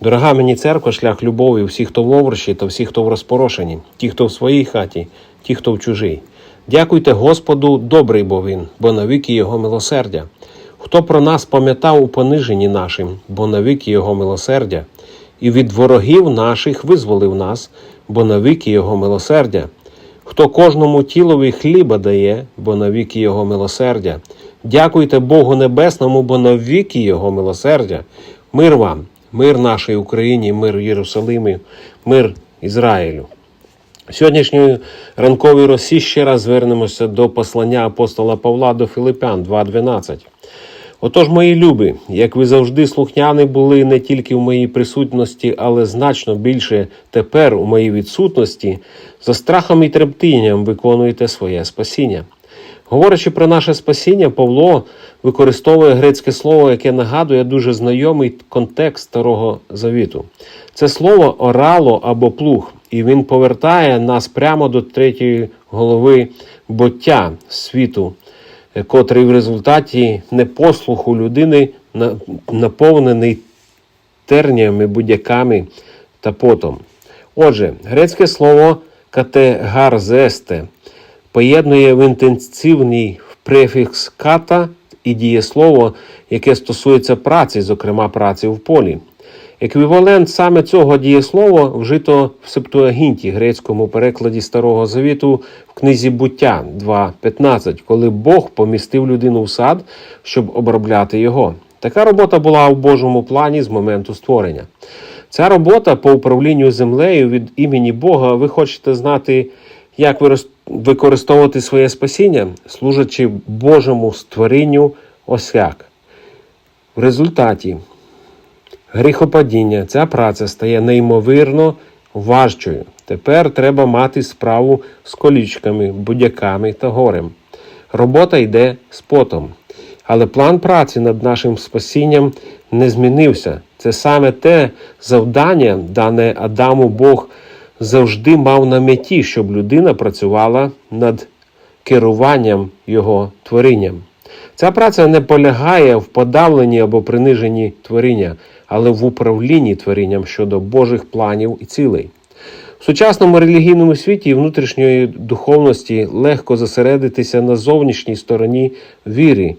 Дорога мені церква, шлях любові, всі, хто в оврощі та всі, хто в розпорошенні, ті, хто в своїй хаті, ті, хто в чужій. Дякуйте Господу, добрий бо він, бо навіки Його милосердя. Хто про нас пам'ятав у пониженні нашим, бо навіки Його милосердя, і від ворогів наших визволив нас, бо навіки Його милосердя. Хто кожному тілові хліба дає, бо навіки Його милосердя. Дякуйте Богу Небесному, бо навіки Його милосердя. Мир вам, мир нашій Україні, мир Єрусалимі, мир Ізраїлю. Сьогоднішньої ранковій росі ще раз звернемося до послання апостола Павла до Филипян 2.12. Отож, мої любі, як ви завжди слухняні були не тільки в моїй присутності, але значно більше тепер у моїй відсутності, за страхом і трептінням виконуєте своє спасіння. Говорячи про наше спасіння, Павло використовує грецьке слово, яке нагадує дуже знайомий контекст Старого Завіту. Це слово орало або плуг, і він повертає нас прямо до третьої голови буття світу, котрий в результаті непослуху людини на- наповнений терніями, будяками та потом. Отже, грецьке слово категарзесте поєднує в інтенсивній префікс ката і дієслово, яке стосується праці, зокрема праці в полі. Еквівалент саме цього дієслова вжито в Септуагінті, грецькому перекладі Старого Завіту в книзі Буття 2.15, коли Бог помістив людину в сад, щоб обробляти його. Така робота була у Божому плані з моменту створення. Ця робота по управлінню землею від імені Бога, ви хочете знати, як використовувати своє спасіння, служачи Божому створінню ось як. В результаті гріхопадіння ця праця стає неймовірно важчою. Тепер треба мати справу з колічками, будяками та горем. Робота йде з потом. Але план праці над нашим спасінням не змінився. Це саме те завдання, дане Адаму Бог завжди мав на меті, щоб людина працювала над керуванням його творінням. Ця праця не полягає в подавленні або приниженні творіння, але в управлінні творінням щодо Божих планів і цілей. В сучасному релігійному світі і внутрішньої духовності легко зосередитися на зовнішній стороні віри,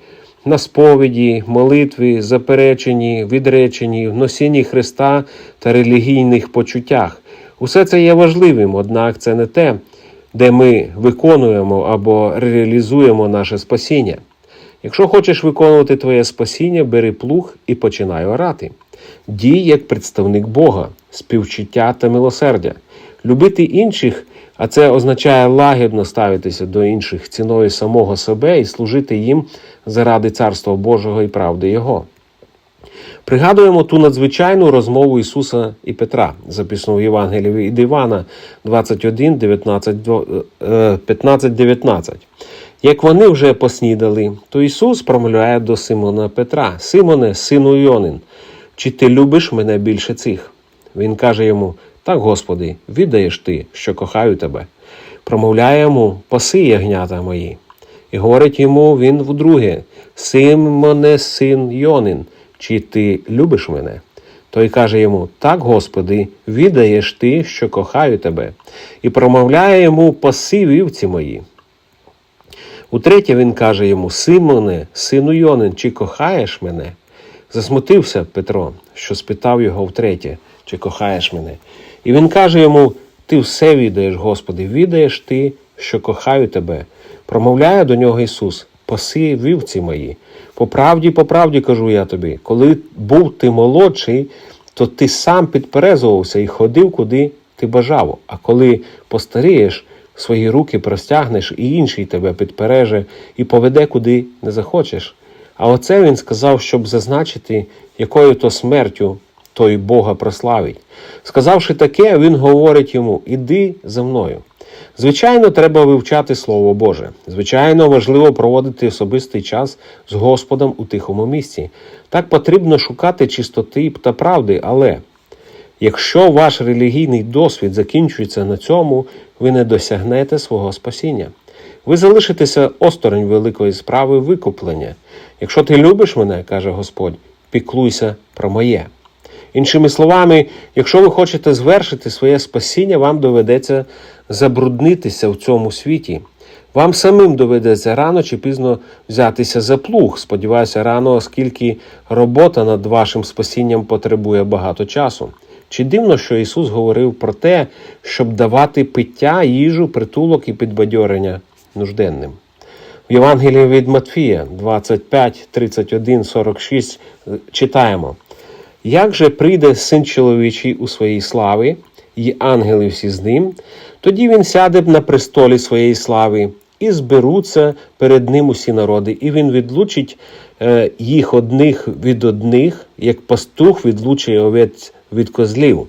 на сповіді, молитві, запереченні, відреченні, носінні Христа та релігійних почуттях. Усе це є важливим, однак це не те, де ми виконуємо або реалізуємо наше спасіння. Якщо хочеш виконувати твоє спасіння, бери плуг і починай орати. Дій як представник Бога, співчуття та милосердя. Любити інших, а це означає лагідно ставитися до інших ціною самого себе і служити їм заради Царства Божого і правди Його. Пригадуємо ту надзвичайну розмову Ісуса і Петра, записану в Євангелії від Івана 21, 19, 15, 19. Як вони вже поснідали, то Ісус промовляє до Симона Петра: Симоне, сину Йонин, чи ти любиш мене більше цих? Він каже йому: Так, Господи, віддаєш ти, що кохаю тебе. Промовляє йому, паси ягнята мої. І говорить йому він вдруге: Симоне, син Йонин, чи ти любиш мене? Той каже йому: Так, Господи, віддаєш ти, що кохаю тебе, і промовляє йому паси вівці мої. Утретє він каже йому: Симоне, сину Йонин, чи кохаєш мене? Засмутився Петро, що спитав його втретє, чи кохаєш мене. І він каже йому: Ти все віддаєш, Господи, віддаєш ти, що кохаю тебе. Промовляє до нього Ісус: Паси вівці мої. По правді, по правді кажу я тобі, коли був ти молодший, то ти сам підперезувався і ходив, куди ти бажав. А коли постарієш, свої руки простягнеш, і інший тебе підпереже і поведе, куди не захочеш. А оце він сказав, щоб зазначити, якою то смертю той Бога прославить. Сказавши таке, він говорить йому: Іди за мною. Звичайно, треба вивчати Слово Боже. Звичайно, важливо проводити особистий час з Господом у тихому місці. Так потрібно шукати чистоти та правди, але якщо ваш релігійний досвід закінчується на цьому, ви не досягнете свого спасіння. Ви залишитеся осторонь великої справи викуплення. Якщо ти любиш мене, каже Господь, піклуйся про моє. Іншими словами, якщо ви хочете звершити своє спасіння, вам доведеться забруднитися в цьому світі. Вам самим доведеться рано чи пізно взятися за плуг. Сподіваюся, рано, оскільки робота над вашим спасінням потребує багато часу. Чи дивно, що Ісус говорив про те, щоб давати пиття, їжу, притулок і підбадьорення нужденним? В Євангелії від Матфія 25, 31, 46 читаємо. Як же прийде син чоловічий у своїй славі, і ангели всі з ним, тоді він сяде на престолі своєї слави, і зберуться перед ним усі народи, і він відлучить е, їх одних від одних, як пастух відлучує овець від козлів,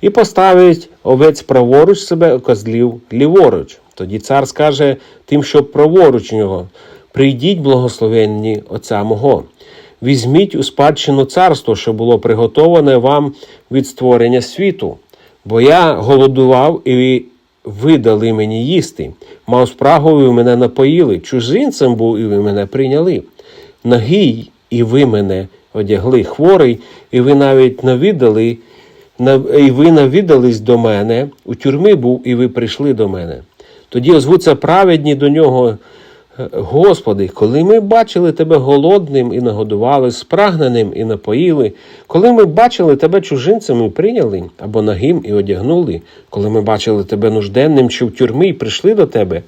і поставить овець праворуч себе, козлів ліворуч. Тоді цар скаже тим, що праворуч нього: прийдіть, благословенні Отця мого. Візьміть у спадщину царство, що було приготоване вам від створення світу. Бо я голодував, і ви видали мені їсти. Мав спрагу, ви мене напоїли. Чужинцем був, і ви мене прийняли. Нагий, і ви мене одягли. Хворий, і ви навіть навідали, і ви навідались до мене. У тюрмі був, і ви прийшли до мене. Тоді озвуться праведні до нього. Господи, коли ми бачили Тебе голодним і нагодували, спрагненим і напоїли, коли ми бачили Тебе чужинцем і прийняли, або нагим і одягнули, коли ми бачили Тебе нужденним чи в тюрмі і прийшли до Тебе.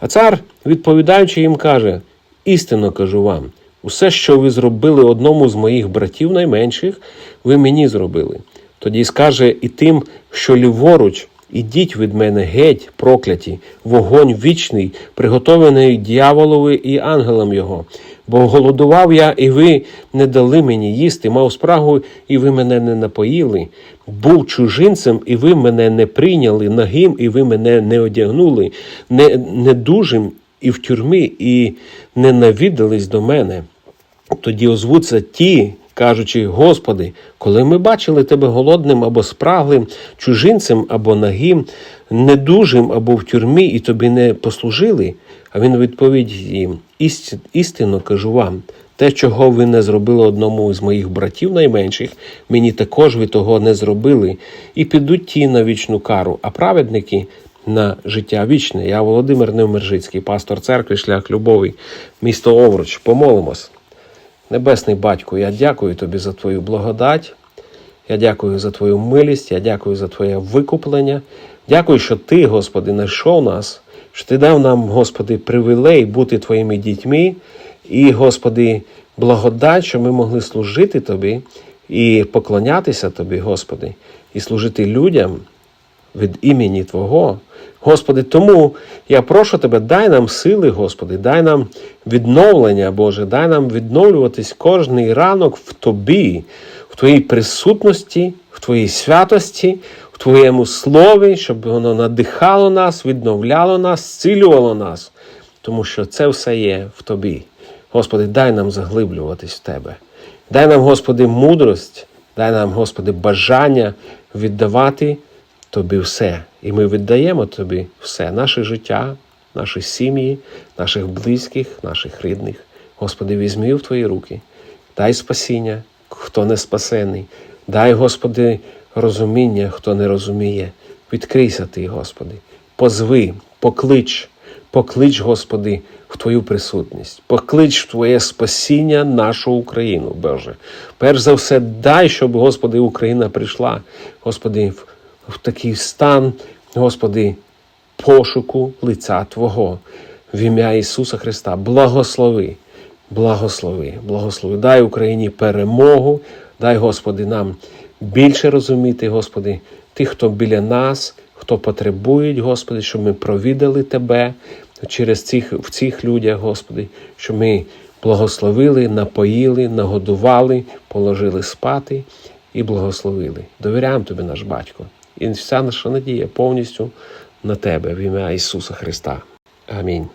А цар, відповідаючи їм, каже: істинно кажу вам, усе, що ви зробили одному з моїх братів найменших, ви мені зробили. Тоді скаже і тим, що ліворуч, ідіть від мене геть, прокляті, вогонь вічний, приготований дьяволові і ангелам його. Бо голодував я, і ви не дали мені їсти, мав спрагу, і ви мене не напоїли. Був чужинцем, і ви мене не прийняли, нагим, і ви мене не одягнули, не, недужим і в тюрмі, і не навідались до мене. Тоді озвуться ті, кажучи, Господи, коли ми бачили Тебе голодним або спраглим, чужинцем або нагим, недужим або в тюрмі, і тобі не послужили. А він відповідь їм: «Іст- істинно кажу вам, те, чого ви не зробили одному з моїх братів найменших, мені також ви того не зробили, і підуть ті на вічну кару, а праведники на життя вічне. Я Володимир Невмержицький, пастор церкви, шлях любові, місто Овруч. Помолимось. Небесний батько, я дякую тобі за твою благодать. Я дякую за твою милість, я дякую за твоє викуплення. Дякую, що ти, Господи, знайшов нас, що ти дав нам, Господи, привілей бути твоїми дітьми. І, Господи, благодать, що ми могли служити Тобі і поклонятися Тобі, Господи, і служити людям від імені Твого. Господи, тому я прошу Тебе, дай нам сили, Господи, дай нам відновлення, Боже, дай нам відновлюватись кожний ранок в Тобі, в Твоїй присутності, в Твоїй святості, в Твоєму слові, щоб воно надихало нас, відновляло нас, зцілювало нас, тому що це все є в Тобі. Господи, дай нам заглиблюватись в Тебе. Дай нам, Господи, мудрость, дай нам, Господи, бажання віддавати Тобі все. І ми віддаємо Тобі все, наше життя, наші сім'ї, наших близьких, наших рідних. Господи, візьми в Твої руки, дай спасіння, хто не спасений. Дай, Господи, розуміння, хто не розуміє. Відкрийся Ти, Господи, позви, поклич, поклич, Господи, в Твою присутність, поклич в Твоє спасіння нашу Україну, Боже. Перш за все, дай, щоб, Господи, Україна прийшла, Господи, в такий стан, Господи, пошуку лиця Твого в ім'я Ісуса Христа. Благослови, благослови, благослови. Дай Україні перемогу, дай, Господи, нам більше розуміти, Господи, тих, хто біля нас, хто потребують, Господи, щоб ми провідали Тебе через цих, в цих людях, Господи, щоб ми благословили, напоїли, нагодували, положили спати і благословили. Довіряємо Тобі, наш батько. І вся наша надія повністю на Тебе в ім'я Ісуса Христа. Амінь.